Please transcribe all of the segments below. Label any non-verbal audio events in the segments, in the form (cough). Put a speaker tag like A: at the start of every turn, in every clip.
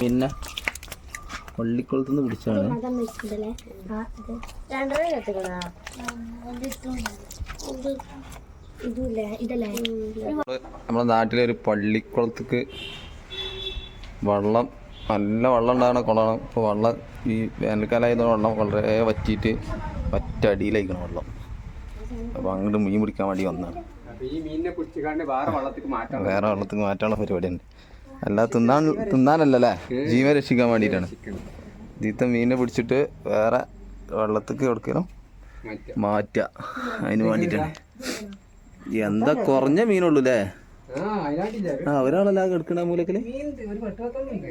A: പിന്നെ പള്ളിക്കുളത്തുനിന്ന് പിടിച്ചാണ് നമ്മളെ നാട്ടിലെ ഒരു പള്ളിക്കുളത്തേക്ക് വെള്ളം നല്ല വെള്ളം ഉണ്ടാകുന്ന കുളമാണ്. ഇപ്പോൾ വെള്ളം ഈ വേനൽക്കാലമായതുകൊണ്ട് വെള്ളം വളരെ വറ്റിയിട്ട് വറ്റടിയിലായിരിക്കണം വെള്ളം. അപ്പോൾ അങ്ങോട്ട് മീൻ പിടിക്കാൻ വേണ്ടി വന്നതാണ്.
B: മാറ്റാൻ
A: വേറെ വെള്ളത്തേക്ക് മാറ്റാനുള്ള പരിപാടിയുണ്ട് അല്ല തിന്നാൻ തിന്നാനല്ലല്ലേ? ജീവൻ രക്ഷിക്കാൻ വേണ്ടിയിട്ടാണ്. ഇതിത്തെ മീനെ പിടിച്ചിട്ട് വേറെ വെള്ളത്തേക്ക് കൊടുക്കണം
B: മാറ്റ.
A: മാറ്റുക അതിന് വേണ്ടിയിട്ടാണ്. എന്താ കുറഞ്ഞ മീനുള്ളൂ അല്ലേ
B: ആ
A: ഒരാളല്ല കിടക്കണ മൂലക്കൽ?
B: മീൻ ഒരു പട്ടുപത്തൊന്നുണ്ട്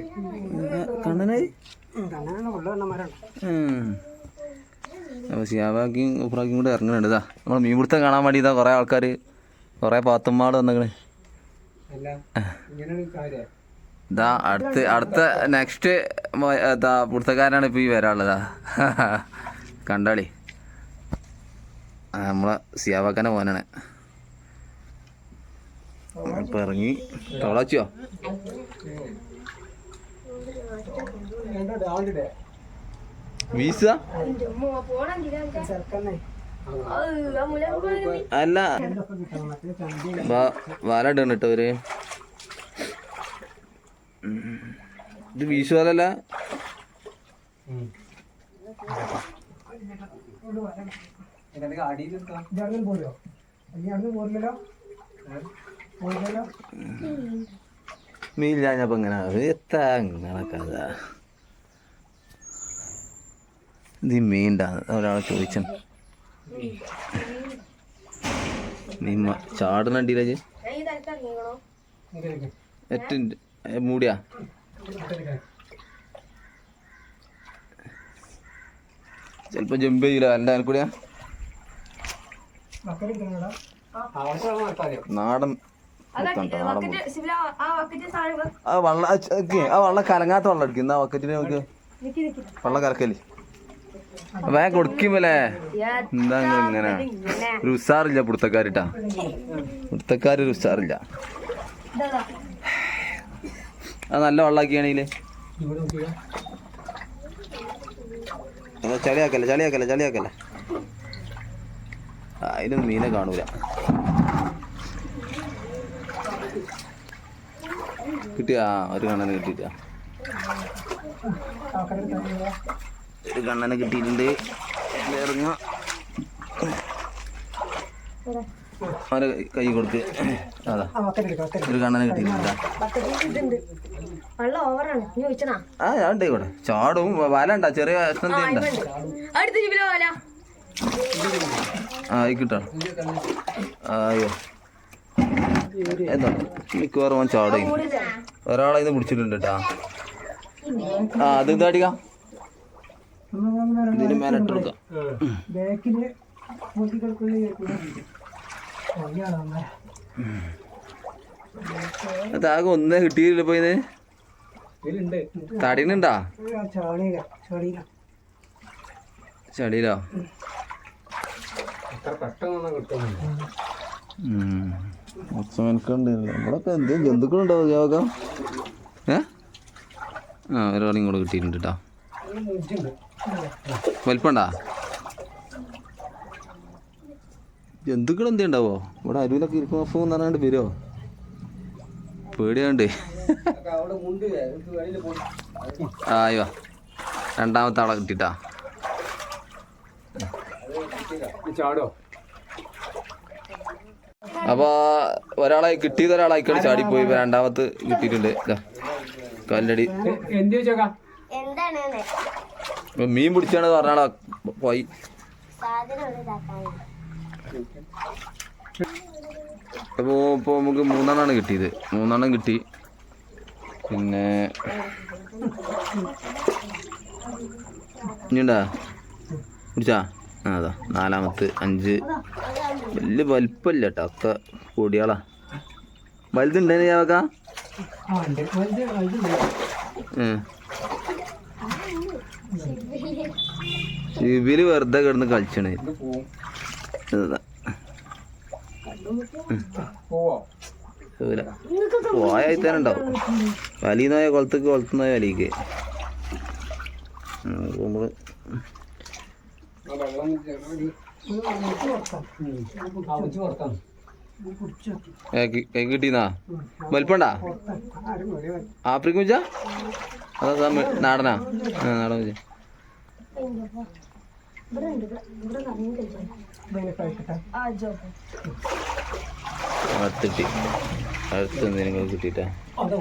A: കണ്ണനായി? അപ്പോൾ സിയാബാക്കിയും ഉഫ്രാക്കിയും കൂടെ ഇറങ്ങുന്നുണ്ട് ഇതാ. നമ്മൾ മീൻ പിടുത്തം കാണാൻ വേണ്ടി ഇതാ കുറേ ആൾക്കാർ കുറേ പാത്തുമ്മാട് വന്നേക്കണേ. ഇതാ അടുത്ത് അടുത്ത നെക്സ്റ്റ് ഇതാ ഇപ്പൊ ഈ വരാനുള്ളതാ. കണ്ടാളി. നമ്മളെ സിയാവാക്കാനെ മോനാണ്. ഇപ്പം ഇറങ്ങി. തോളാച്ചിയോ വീസ? അല്ല. വാ- വല ഇടണം കേട്ടോ അവർ ഉം. ഇത് വീശു വലല്ല മീൻ ഞാഞ്ഞപ്പോ ഇങ്ങനെ എത്താ ഇങ്ങനെ കഥ. ഇത് മീന്റെ ഒരാളെ ചോദിച്ചു. നീ മ- ചാടണണ്ടില്ല ജി ഏറ്റവും മൂടിയാ. ചിലപ്പോ ജമ്പ് ചെയ്യില്ല എന്റെ കൂടിയാ. നാടൻ. ആ വള്ള ആ ആ കലങ്ങാത്ത വെള്ളം എടുക്കും. എന്നാ വക്കറ്റിന് നമുക്ക് വെള്ളം കലക്കൽ. വേ കൊടുക്കുമല്ലേ എന്താ ഇങ്ങനെ? ഒരു ഉസാറില്ല പുറത്തക്കാരിട്ടാ പുറത്തക്കാര് ഒരു ഉസാറില്ല. അത് നല്ല വെള്ളാക്കിയാണെങ്കിൽ ചളിയാക്കല്ല ചളിയാക്കല്ലേ ചളിയാക്കല്ലേ. അതിനും മീനെ കാണൂല. കിട്ടിയാ ഒരു കണ്ണനെ കിട്ടിയിട്ട. ഒരു കണ്ണനെ കിട്ടിയിട്ടുണ്ട്. ഇറങ്ങ അവരെ കൈ കൊടുത്ത് അതാ. ഒരു കണ്ണനെ ആ ഞാൻ ഉണ്ട് ഇവിടെ. ചാടും വലണ്ട ചെറിയ കഷ്ണം ആ ആയിക്കിട്ടോ. അയ്യോ എന്താ? മിക്കവാറും അവൻ ചാടും. ഒരാളെ ഇത് പിടിച്ചിട്ടുണ്ട് കേട്ടാ. ആ അത് ഇതാടിക്കാം ഇതിന് മേലെ ഇട്ടെടുക്കാം അതാകെ ഒന്നേ കിട്ടിയില്ല
B: പോയിന്
A: തടീനുണ്ടാ
B: ചോളിയില ചോളിയില.
A: ചളിയിലോ?
B: അത്ര പെട്ടെന്നൊന്നും കിട്ടുന്നില്ല.
A: മെനക്കുണ്ട് ഇവിടൊക്കെ എന്ത് ജന്തുക്കളുണ്ടോ യോഗ ഏ? ആ ഒരാളും കൂടെ കിട്ടിയിട്ടുണ്ട് കേട്ടോ വലിപ്പണ്ടാ ജന്തുക്കൾ എന്തേ ഉണ്ടാവോ ഇവിടെ അരുവിലൊക്കെ ഇരിക്കും അപ്പൊ എന്ന് പറഞ്ഞാണ്ട് വരുമോ പേടിയാണ്ട് ആയോ രണ്ടാമത്തെ ആളെ കിട്ടിട്ടാ.
B: ചാടോ
A: അപ്പൊ ഒരാളായി കിട്ടിയത് ഒരാളായിക്കാണ് ചാടിപ്പോയി ഇപ്പൊ രണ്ടാമത്ത് കിട്ടിയിട്ടുണ്ട്. കല്ലടി. മീൻ പിടിച്ചാണ് പറഞ്ഞാളാ. പോയി. അപ്പോൾ ഇപ്പോൾ നമുക്ക് മൂന്നെണ്ണമാണ് കിട്ടിയത്. മൂന്നെണ്ണം കിട്ടി. പിന്നെ ഇനിയുണ്ടാ പിടിച്ചാ? ആ അതാ. നാലാമത്ത് അഞ്ച്. വലിയ വലിപ്പമില്ല കേട്ടോ. ഒക്കെ പൊടിയാളാ വലുതുണ്ടേനെ ചാവക്ക
B: വലുതുണ്ട്.
A: ഇവർ വെറുതെ കിടന്ന് കളിച്ചണേ തന്നെ ഉണ്ടാവും. വലിയുന്നായ കൊളത്തേക്ക് കൊളുത്തുന്നായ വലിക്ക്. നമ്മൾ കിട്ടീന്നാ വലിപ്പണ്ടാ ആഫ്രിക്ക അതാ നാടനാ? നാടൻ വെച്ചാ അടുത്തിട്ടി അടുത്ത് എന്തെങ്കിലും കിട്ടിയിട്ടാ?
B: അതോ?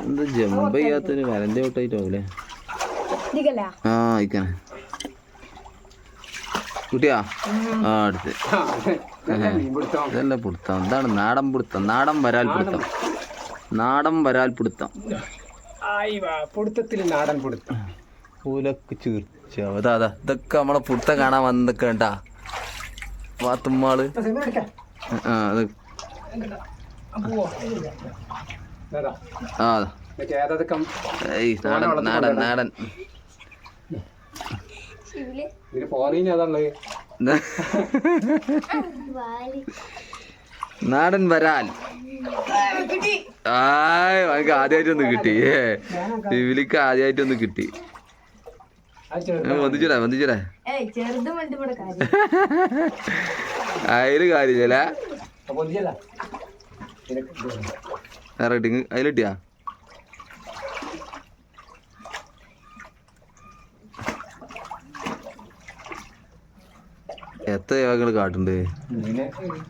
A: എന്ത് ജമ്പ് ചെയ്യാത്തൊരു വരന്റെ ഔട്ടായിട്ടാവൂലേ
C: ഇതിക്കല്ല
A: ആ കുട്ടിയാ? അടുത്ത്.
B: ഇതല്ലേ പിടുത്തം.
A: എന്താണ് നാടൻ പിടുത്തം. നാടൻ വരാൽ പിടുത്തം. നാടൻ വരാൽ പിടുത്തം.
B: ആയി വാ പിടുത്തത്തിൽ നാടൻ പിടുത്തം.
A: പൂലൊക്കെ ചീർച്ച അതാ അതാ ഇതൊക്കെ നമ്മളെ പുടുത്തം കാണാൻ വന്നൊക്കെ വാത്തുമ്മാൾ. ആ അത്. ആ നാടൻ നാടൻ നാടൻ. വരാൽ. ആദ്യമായിട്ടൊന്ന് കിട്ടി. ഏ. ഇവിലിക്ക് ആദ്യമായിട്ടൊന്ന് കിട്ടി.
C: വലുതും കാര്യം. (laughs)
A: അതിൽ കാര്യമില്ല. റേറ്റിങ് അതിലിട്ടിയാ എത്ര യോഗങ്ങൾ കാട്ടുണ്ട്?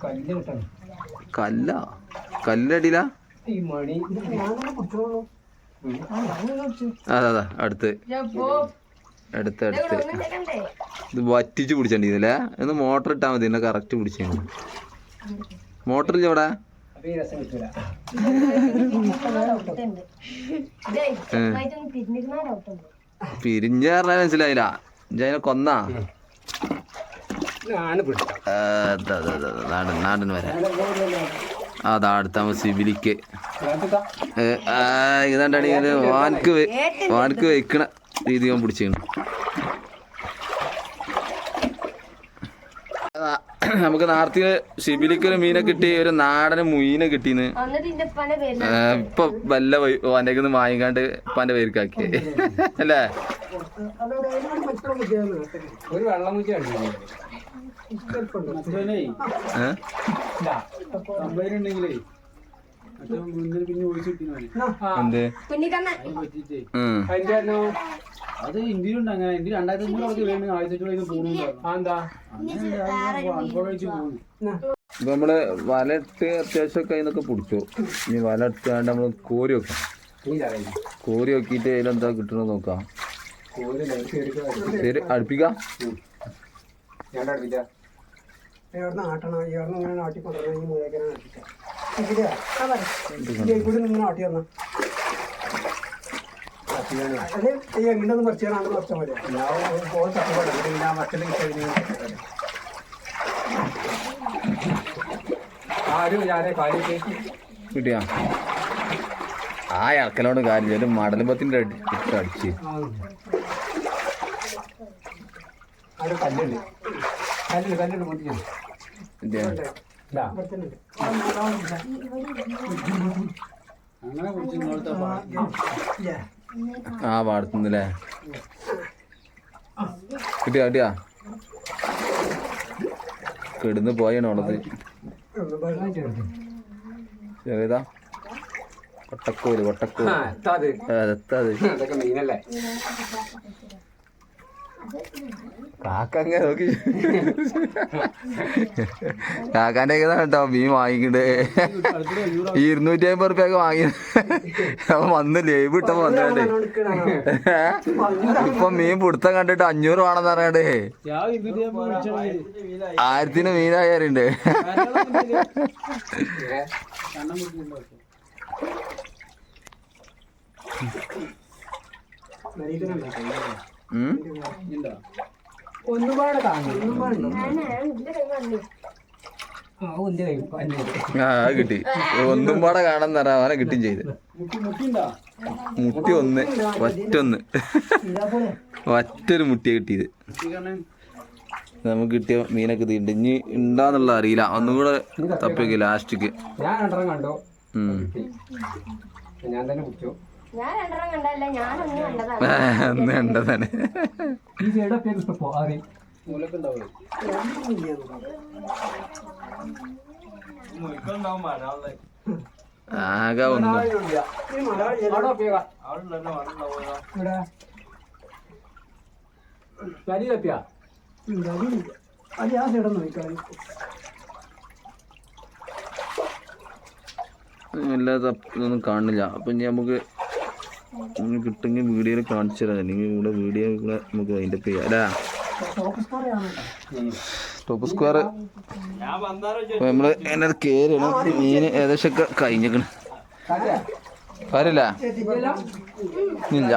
B: കല്ല് കിട്ടണം.
A: കല്ല? കല്ലടിയില
B: ഈ മണി
A: അതാ അതാ അടുത്ത്. അടുത്ത് അടുത്ത് ഇത് വറ്റിച്ച് പിടിച്ചണ്ടിരുന്നില്ലേ ഇന്ന് മോട്ടർ ഇട്ടാൽ മതി എന്നെ കറക്റ്റ് പിടിച്ചു മോട്ടർ ഇല്ല ഇവിടെ? പിരിഞ്ഞ പറഞ്ഞാൽ മനസ്സിലായില്ല. ഇജ്ജതിനെ കൊന്നാ? നാടൻ നാടൻ വരെ. അതാ അടുത്ത സിബിലിക്ക് ഇതാണ്ടാണ് ഇത് വാൻക്ക് വെ- വാൻക്ക് വെക്കണ രീതി ഞാൻ പിടിച്ചിരുന്നു നമുക്ക് നാർത്തി ശിബിലിക്ക് ഒരു മീനെ കിട്ടി ഒരു നാടന് മുയിനെ കിട്ടീന്ന്. ഇപ്പൊ വല്ല ഓന്റെ നിന്ന് വാങ്ങിക്കാണ്ട് ഇപ്പാന്റെ പേർക്കാക്കി അല്ലേ?
B: ഒരു
D: അത് ഇന്ത്യയിലുണ്ട് അങ്ങനെ. ഇന്ത്യ രണ്ടായിരത്തി അവർക്ക് വേണ്ടി പോകുന്നു. പോകുന്നു
A: ഇപ്പൊ നമ്മൾ വല ഇട്ട് അത്യാവശ്യം ഒക്കെ അതിനൊക്കെ പിടിച്ചു. ഇനി വല ഇട്ടാണ്ട് നമ്മൾ കോരി വെക്കാം കോരി വെക്കിട്ട് അതിലെന്താ കിട്ടണമെന്ന് നോക്കാം. ശരി അടുപ്പിക്കാം.
E: ആട്ടണം? കൊണ്ടുവരണം ഈ മൂലക്കനെ നാട്ടിക്കാം ഇങ്ങനെ വന്ന. അല്ലെ? കുറച്ച ഞാൻ മറ്റേ
B: ആരും ഞാനേ
A: കിട്ടിയാ? ആ ഇളക്കലോട് കാര്യം ഒരു മടലുമ്പത്തിന്റെ ഇട്ട് അടിച്ച്.
B: കല്ലുണ്ട്. കല്ലുണ്ട് കല്ലുണ്ട്
A: ആ പാടത്തുനിന്നല്ലേ കിട്ടിയാ കിട്ടിയാ? കിടന്ന് പോയാണ് ഉള്ളത്. ചെറിയതാ. വട്ടക്കോൽ വട്ടക്കോൽ
B: ആ എത്താ അത് അതൊക്കെ മീനല്ലേ
A: കാക്ക അങ്ങനെ നോക്കി. (laughs) കാക്കാന്റെ കയ്യിൽ കേട്ടോ മീൻ വാങ്ങിക്കണ്ട്. ഈ ഇരുന്നൂറ്റി അമ്പത് റുപ്യൊക്കെ വാങ്ങി. അപ്പൊ വന്ന് ലൈവ് ഇട്ടപ്പോ വന്നേ ഇപ്പൊ മീൻ പിടുത്തം കണ്ടിട്ട് അഞ്ഞൂറ് വേണമെന്ന്
D: വിളിച്ചാൽ
A: ആയിരത്തിന്
D: മീനായി അറിയണ്ട്.
A: ഉം?
D: ഉണ്ടോ
B: ഒന്നുപാടെ ആ കൈ പഞ്ഞിട്ട്
A: ആ കിട്ടി. ഒന്നും പാടെ കാണാൻ തരാം അവനെ കിട്ടും ചെയ്ത്.
D: മുട്ടി
A: ഒന്ന് ഒറ്റൊന്ന് ഒറ്റൊരു മുട്ടിയെ കിട്ടിയത്. നമുക്ക് കിട്ടിയ മീനൊക്കെ തീണ്ട് ഇനി ഉണ്ടാന്നുള്ള അറിയില്ല. ഒന്നും കൂടെ തപ്പിയൊക്കെ ലാസ്റ്റിക്ക്.
B: ഞാൻ കണ്ടു.
A: ഉം.
B: ഞാൻ തന്നെ കുടിച്ചു
C: ഞാൻ രണ്ടെണ്ണം കണ്ടല്ല കണ്ടതാണ്.
A: ഒന്ന് കണ്ടതാണ്.
B: ഈ ഇഷ്ടപ്പോ
A: ആകെ ഒന്ന്.
E: അത് ആ സൈഡ് നോക്കാം
A: എല്ലാ ഇതൊന്നും കാണില്ല. അപ്പൊ ഇനി നമുക്ക് ഇനി കിട്ടുമെങ്കിൽ വീഡിയോയിൽ കാണിച്ചു തരാം. അല്ലെങ്കിൽ ഇവിടെ വീഡിയോ കൂടെ നമുക്ക് അതിന്റെ ചെയ്യാം. അല്ലേ?
E: ടോപ്പ്
A: ടോപ്പ് സ്ക്വയർ നമ്മൾ എന്നെ കയറിയാണ് മീൻ ഏകദേശം ഒക്കെ കഴിഞ്ഞേക്കണ് കാര്യമില്ല ഇല്ല.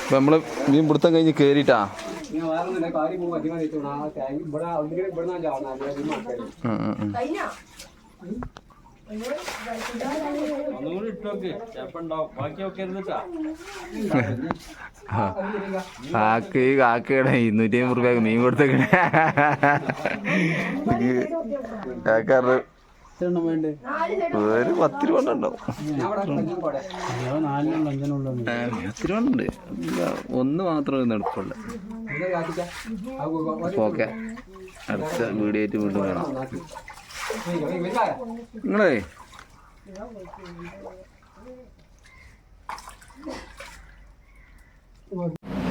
A: അപ്പൊ നമ്മൾ മീൻ പിടുത്തം കഴിഞ്ഞ്
B: തേങ്ങ ഇവിടെ
A: കാക്ക കാക്കയുടെ ഇരുന്നൂറ്റി അമ്പത് റുപ്യ മീൻ കൊടുത്തേക്കണേ. കാക്കാറ്
D: എണ്ണം വേണ്ടേ
A: ഒരു പത്ത് രൂപ ഉണ്ടാവും. പത്ത് രൂപ ഉണ്ട് ഒന്ന് മാത്രമേ അപ്പോൾ ഓക്കെ. അടുത്ത വീഡിയോ ആയിട്ട് വീണ്ടും കാണാം. നിങ്ങളേ
E: ഓക്കെ